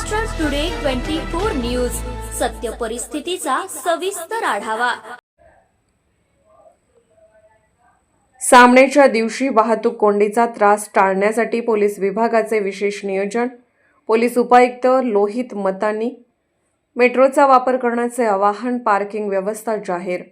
Maharashtra today twenty four news सत्य परिस्थितीचा सविस्तर आढावा. सामन्याच्या दिवशी वाहतूक कोंडीचा त्रास टाळण्यासाठी पोलीस विभागाचे विशेष नियोजन. पोलीस उपायुक्त लोहित मतानी मेट्रोचा वापर करण्याचे आवाहन पार्किंग व्यवस्था जाहीर.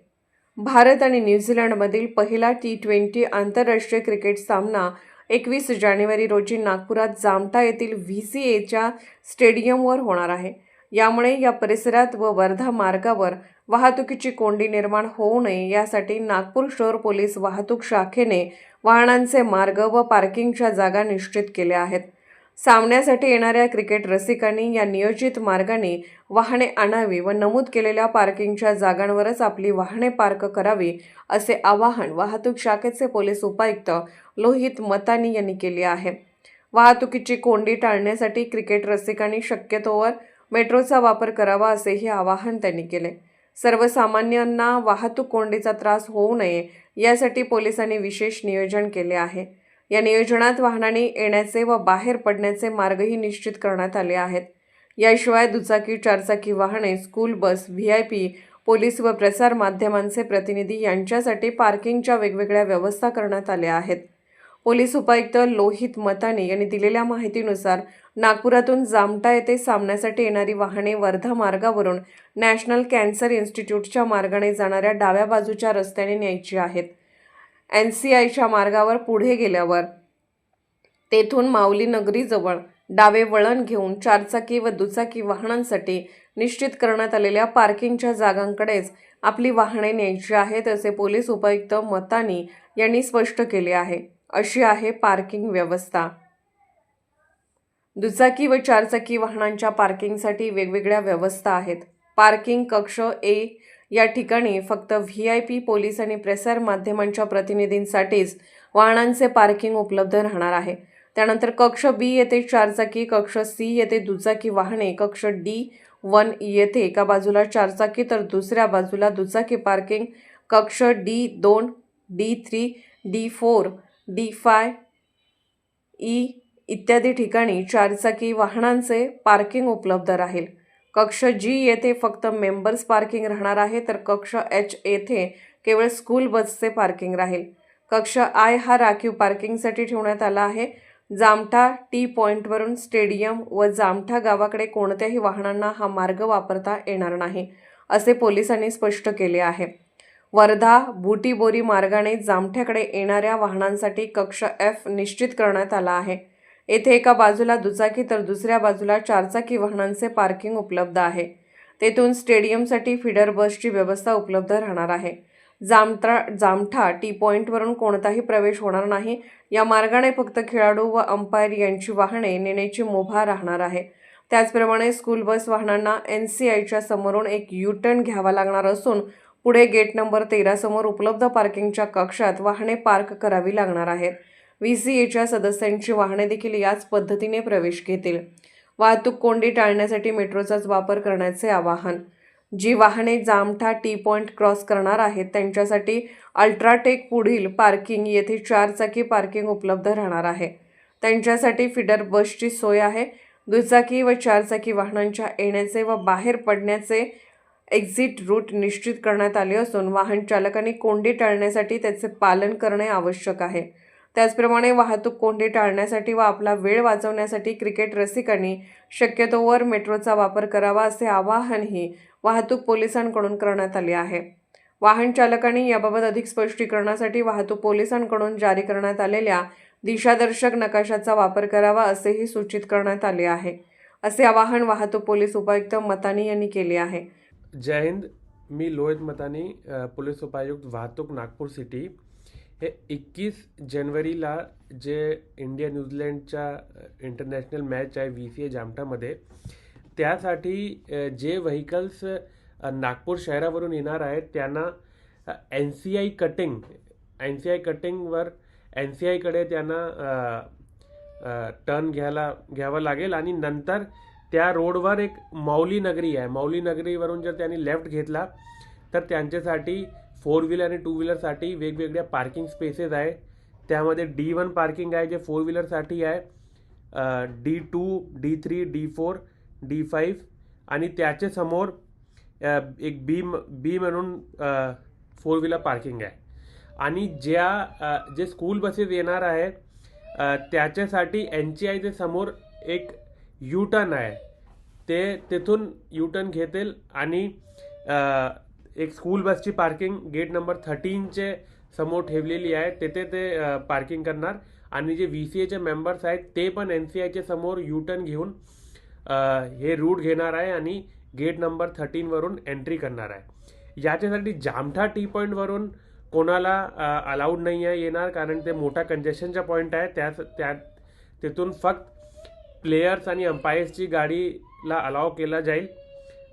भारत आणि न्यूझीलंडमधील पहिला टी ट्वेंटी आंतरराष्ट्रीय क्रिकेट सामना एकवीस जानेवारी रोजी नागपुरात जामठा येथील व्ही सी एच्या स्टेडियमवर होणार आहे. यामुळे या परिसरात व वर्धा मार्गावर वाहतुकीची कोंडी निर्माण होऊ नये यासाठी नागपूर शहर पोलीस वाहतूक शाखेने वाहनांचे मार्ग व पार्किंगच्या जागा निश्चित केल्या आहेत. सामन्यासाठी येणाऱ्या क्रिकेट रसिकांनी या नियोजित मार्गाने वाहने आणावी व नमूद केलेल्या पार्किंगच्या जागांवरच आपली वाहने पार्क करावी असे आवाहन वाहतूक शाखेचे पोलीस उपायुक्त लोहित मतानी यांनी केले आहे. वाहतुकीची कोंडी टाळण्यासाठी क्रिकेट रसिकांनी शक्यतोवर मेट्रोचा वापर करावा असेही आवाहन त्यांनी केले. सर्वसामान्यांना वाहतूक कोंडीचा त्रास होऊ नये यासाठी पोलिसांनी विशेष नियोजन केले आहे. या नियोजनात वाहनाने येण्याचे व बाहेर पडण्याचे मार्गही निश्चित करण्यात आले आहेत. याशिवाय दुचाकी चारचाकी वाहने school bus V I P police व प्रसार माध्यमांचे प्रतिनिधी यांच्यासाठी पार्किंगच्या वेगवेगळ्या व्यवस्था करण्यात आल्या आहेत. पोलीस उपायुक्त लोहित मताने यांनी दिलेल्या माहितीनुसार नागपुरातून जामटा येथे सामन्यासाठी येणारी वाहने वर्धा मार्गावरून नॅशनल कॅन्सर इन्स्टिट्यूटच्या मार्गाने जाणाऱ्या डाव्या बाजूच्या रस्त्याने न्यायची आहेत. एन सी आयच्या मार्गावर पुढे गेल्यावर तेथून माऊली नगरीजवळ डावे वळण घेऊन चारचाकी व दुचाकी वाहनांसाठी निश्चित करण्यात आलेल्या पार्किंगच्या जागांकडेच आपली वाहने न्यायची आहेत असे पोलीस उपायुक्त मतानी यांनी स्पष्ट केले आहे. अशी आहे पार्किंग व्यवस्था. दुचाकी व चारचाकी वाहनांच्या पार्किंगसाठी वेगवेगळ्या व्यवस्था आहेत. पार्किंग कक्ष ए या ठिकाणी फक्त व्ही आय पी पोलीस आणि प्रसार माध्यमांच्या प्रतिनिधींसाठीच वाहनांचे पार्किंग उपलब्ध राहणार आहे. त्यानंतर कक्ष बी येथे चारचाकी कक्ष सी येथे दुचाकी वाहने कक्ष डी वन येथे एका बाजूला चारचाकी तर दुसऱ्या बाजूला दुचाकी पार्किंग कक्ष डी दोन D three D four D five E इत्यादी ठिकाणी चारचाकी वाहनांचे पार्किंग उपलब्ध राहील. कक्ष जी येथे फक्त मेंबर्स पार्किंग राहणार आहे तर कक्ष एच येथे केवळ स्कूल बसचे पार्किंग राहील. कक्ष आय हा राखीव पार्किंगसाठी ठेवण्यात आला आहे. जामठा टी पॉईंटवरून स्टेडियम व जामठा गावाकडे कोणत्याही वाहनांना हा मार्ग वापरता येणार नाही असे पोलिसांनी स्पष्ट केले आहे. वर्धा बुटीबोरी मार्गाने जामठ्याकडे येणाऱ्या वाहनांसाठी कक्ष एफ निश्चित करण्यात आला आहे. येथे एका बाजूला दुचाकी तर दुसऱ्या बाजूला चारचाकी वाहनांचे पार्किंग उपलब्ध आहे. तेथून स्टेडियमसाठी फिडर बसची व्यवस्था उपलब्ध राहणार आहे. जामत्रा जामठा टी पॉईंटवरून कोणताही प्रवेश होणार नाही. या मार्गाने फक्त खेळाडू व अंपायर यांची वाहने नेण्याची मुभा राहणार आहे. त्याचप्रमाणे स्कूल बस वाहनांना एन सी आयच्या समोरून एक यू टर्न घ्यावा लागणार असून पुढे गेट नंबर तेरासमोर उपलब्ध पार्किंगच्या कक्षात वाहने पार्क करावी लागणार आहेत. व्ही सी एच्या सदस्यांची वाहने देखील याच पद्धतीने प्रवेश घेतील. वाहतूक कोंडी टाळण्यासाठी मेट्रोचाच वापर करण्याचे आवाहन. जी वाहने जामठा टी पॉईंट क्रॉस करणार आहेत त्यांच्यासाठी अल्ट्राटेक पुढील पार्किंग येथे चारचाकी पार्किंग उपलब्ध राहणार आहे. त्यांच्यासाठी फिडर बसची सोय आहे. दुचाकी व चारचाकी वाहनांच्या येण्याचे व बाहेर पडण्याचे एक्झिट रूट निश्चित करण्यात आले असून वाहन चालकांनी कोंडी टाळण्यासाठी त्याचे पालन करणे आवश्यक आहे. त्याचप्रमाणे वाहतूक कोंडी टाळण्यासाठी व आपला वेळ वाचवण्यासाठी क्रिकेट रसिकांनी शक्यतोवर मेट्रोचा वापर करावा असे आवाहनही वाहतूक पोलिसांकडून करण्यात आले आहे. वाहन चालकांनी याबाबत अधिक स्पष्टीकरणासाठी वाहतूक पोलिसांकडून जारी करण्यात आलेल्या दिशादर्शक नकाशाचा वापर करावा असेही सूचित करण्यात आले आहे. असे आवाहन वाहतूक पोलीस उपायुक्त मतानी यांनी केले आहे. जय हिंद मी लोहित मतानी पोलीस उपायुक्त वाहतूक नागपूर सिटी. हे एकवीस जानेवारीला जे इंडिया न्यूझीलंडच्या इंटरनॅशनल मॅच आहे व्ही सी ए जामठामध्ये त्यासाठी जे व्हेकल्स नागपूर शहरावरून येणार आहेत त्यांना N C I cutting N C I कटिंगवर N C आयकडे त्यांना टर्न घ्यायला घ्यावं लागेल. आणि नंतर त्या रोडवर एक मौली नगरी आहे. मौली नगरीवरून जर त्यांनी लेफ्ट घेतला तर त्यांच्यासाठी फोर व्हीलर आणि टू व्हीलरसाठी वेगवेगळ्या पार्किंग स्पेसेस आहे. त्यामध्ये डी वन पार्किंग आहे जे फोर व्हीलरसाठी आहे. D two D three D four D five आणि त्याच्यासमोर एक बी म बी म्हणून फोर व्हीलर पार्किंग आहे. आणि ज्या जे स्कूल बसेस येणार आहे त्याच्यासाठी एन ची आयच्या समोर एक यू टर्न आहे. ते तिथून यू टर्न घेतील आणि एक स्कूल बसची पार्किंग गेट नंबर थर्टीनचे समोर ठेवलेली आहे. तेथे ते पार्किंग करणार. आणि जे व्ही सी एचे मेंबर्स आहेत ते पण एन सी आयच्या समोर यू टर्न घेऊन हे रूट घेणार आहे आणि गेट नंबर थर्टीनवरून एंट्री करणार आहे. याच्यासाठी जामठा टी पॉईंटवरून कोणाला अलाउड नाही आहे येणार कारण ते मोठा कंजेशनचा पॉईंट आहे. त्या त्या तिथून फक्त प्लेयर्स आणि अंपायर्सची गाडीला अलाव केला जाईल.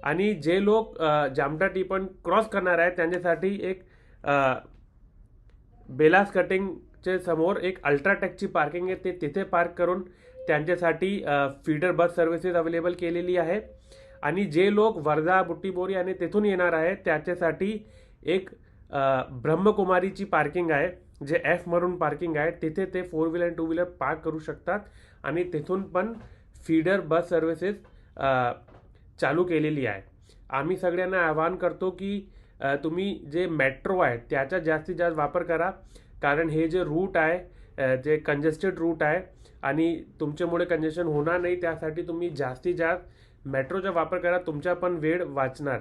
आणि जे लोक जामटा टी पण क्रॉस करणार आहेत त्यांच्यासाठी एक बेलास कटिंगचे समोर एक अल्ट्राटेकची पार्किंग आहे. ते तिथे पार्क करून त्यांच्यासाठी फीडर बस सर्व्हिसेस अवेलेबल केलेली आहे. आणि जे लोक वर्धा बुट्टीबोरी आणि तिथून येणार आहे त्याच्यासाठी एक ब्रह्मकुमारीची पार्किंग आहे जे एफ मरून पार्किंग आहे. तिथे ते four wheeler two wheeler park करू शकतात. आणि तिथून पण फीडर बस सर्व्हिसेस चालू केलेली आहे. आम्ही सगळ्यांना आवाहन करतो की तुम्ही जे मेट्रो आहे त्याचा जास्तीत जास्त वापर करा. कारण हे जे रूट आहे जे कंजेस्टेड रूट आहे आणि तुमच्यामुळे कंजेशन होणार नाही त्यासाठी तुम्ही जास्तीत जास्त मेट्रोचा वापर करा. तुमचा पण वेळ वाचणार.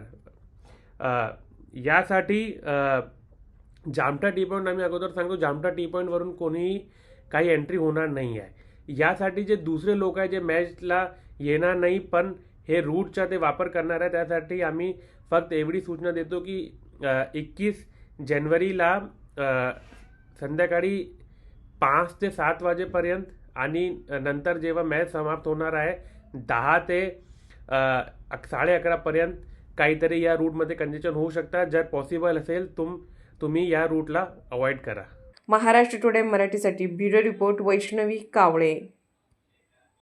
यासाठी जामटा जामठा टी पॉईंट आम्ही अगोदर सांगतो जामठा टी पॉईंटवरून कोणीही काही एंट्री होणार नाही आहे यासाठी जे दुसरे लोक आहे जे मॅचला येणार नाही पण हे रूटचा ते वापर करणार आहे. त्यासाठी आम्ही फक्त एवढी सूचना देतो की एकवीस जानेवारीला संध्याकाळी पाच ते सात वाजेपर्यंत आणि नंतर जेव्हा मॅच समाप्त होणार आहे दहा ते साडे अकरापर्यंत काहीतरी या रूटमध्ये कंजेशन होऊ शकतात जर पॉसिबल असेल तुम तुम्ही या रूटला अवॉइड करा. महाराष्ट्र टुडे मराठीसाठी ब्युरो रिपोर्ट वैष्णवी कावळे.